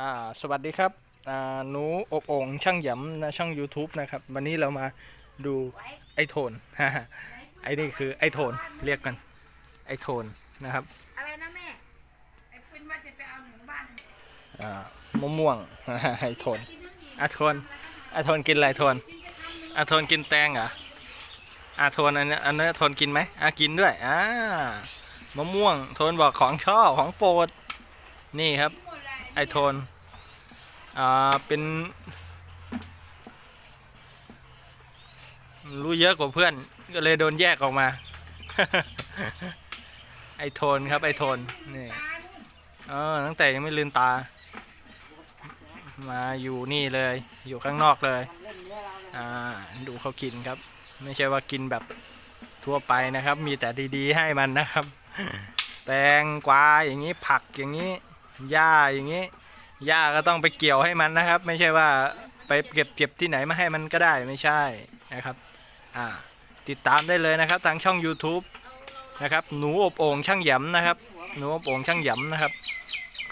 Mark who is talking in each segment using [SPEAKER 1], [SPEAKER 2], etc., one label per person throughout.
[SPEAKER 1] อ่าสวัสดีครับอ่าหนูอบโอ่งช่างหยำนะช่อง YouTube นะครับ วันนี้เรามาดูไอโทนไอนี่คือไอโทนเรียกกันไอโทนนะครับ
[SPEAKER 2] อะไรนะแม่ ไอ้ปุ้นว่าจะไปเอาหนูบ้าน
[SPEAKER 1] อ่ามะม่วงไอโทนอาโทนอาโทนกินอะไรโทนอาโทนกินแตงเหรออาโทนอันนี้อันนี้โทนกินไหมอากินด้วยอ่ามะม่วงโทนบอกของชอบของโปรดนี่ครับ ไอโทนอ่าเป็นรู้เยอะกว่าเพื่อน ก็เลยโดนแยกออกมา ไอโทนครับไอโทนนี่เออตั้งแต่ยังไม่ลืมตา มาอยู่นี่เลย อยู่ข้างนอกเลย อ่า ดูเขากินครับ ไม่ใช่ว่ากินแบบทั่วไปนะครับ มีแต่ดีๆให้มันนะครับ แตงกวาอย่างนี้ผักอย่างนี้ หญ้าอย่างนี้หญ้าก็ต้องไปเกี่ยวให้มันนะครับ ไม่ใช่ว่าไปเก็บเก็บที่ไหนมาให้มันก็ได้ไม่ใช่นะครับอ่าติดตามได้เลยนะครับทางช่อง YouTube นะครับหนูอบโอ่งช่างหยำนะครับ หนูอบโอ่งช่างหยำนะครับ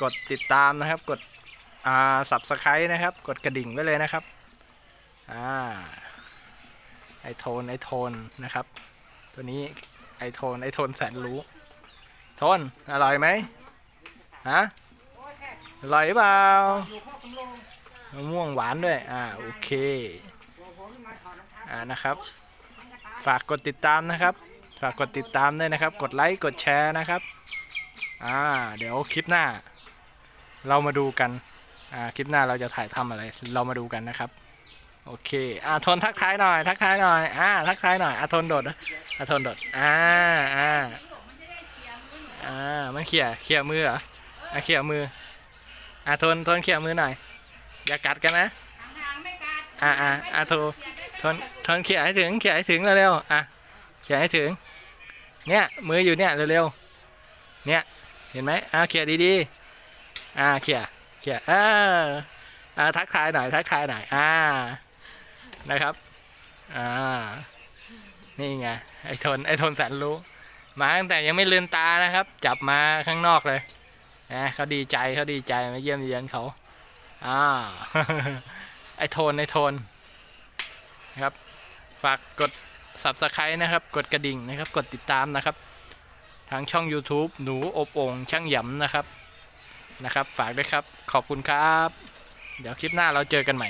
[SPEAKER 1] กดติดตามนะครับ กดอ่าสับสไครต์นะครับ กดกระดิ่งไว้เลยนะครับอ่าไอโทนไอโทนนะครับ ตัวนี้ไอโทนไอโทนแสนรู้ โทนอร่อยไหมฮะ อร่อยเปล่ามะม่วงหวานด้วย อ่า โอเค อ่า นะครับ ฝากกดติดตามนะครับ ฝากกดติดตามด้วยนะครับ กดไลค์ กดแชร์นะครับ อ่า เดี๋ยวคลิปหน้า เรามาดูกัน อ่า คลิปหน้าเราจะถ่ายทำอะไร เรามาดูกันนะครับ โอเค อ่าทนทักทายหน่อย ทักทายหน่อย อ่า ทักทายหน่อยอ่าทนโดดนะอ่าทนโดด อ่า อ่า อ่า มันเขี่ยเขี่ยมือเหรออะเขี่ยมือ อะทนทนเขี่ยมือหน่อย อย่ากัดกันนะ
[SPEAKER 2] ทางๆไม่กัด
[SPEAKER 1] อะอะอะโทรทนทนเขี่ยให้ถึงเขี่ยให้ถึงเร็วๆอะเขี่ยให้ถึง เนี่ยมืออยู่เนี่ยเร็วๆเนี่ยเห็นไหมอะเขี่ยดีๆอะเขี่ยเขี่ยอ่าอะทักทายหน่อยทักทายหน่อยอ่านะครับอ่านี่ไงไอ้ทนไอ้ทนแสนรู้มาตั้งแต่ยังไม่ลืมตานะครับ จับมาข้างนอกเลย นะเขาดีใจเขาดีใจมาเยี่ยมเยียนเขาอ่าไอโทนไอโทนนะครับ ฝากกด subscribe นะครับ กดกระดิ่งนะครับ กดติดตามนะครับ ทางช่อง YouTube หนูอบองช่างหยำนะครับนะครับ ฝากด้วยครับ ขอบคุณครับ เดี๋ยวคลิปหน้าเราเจอกันใหม่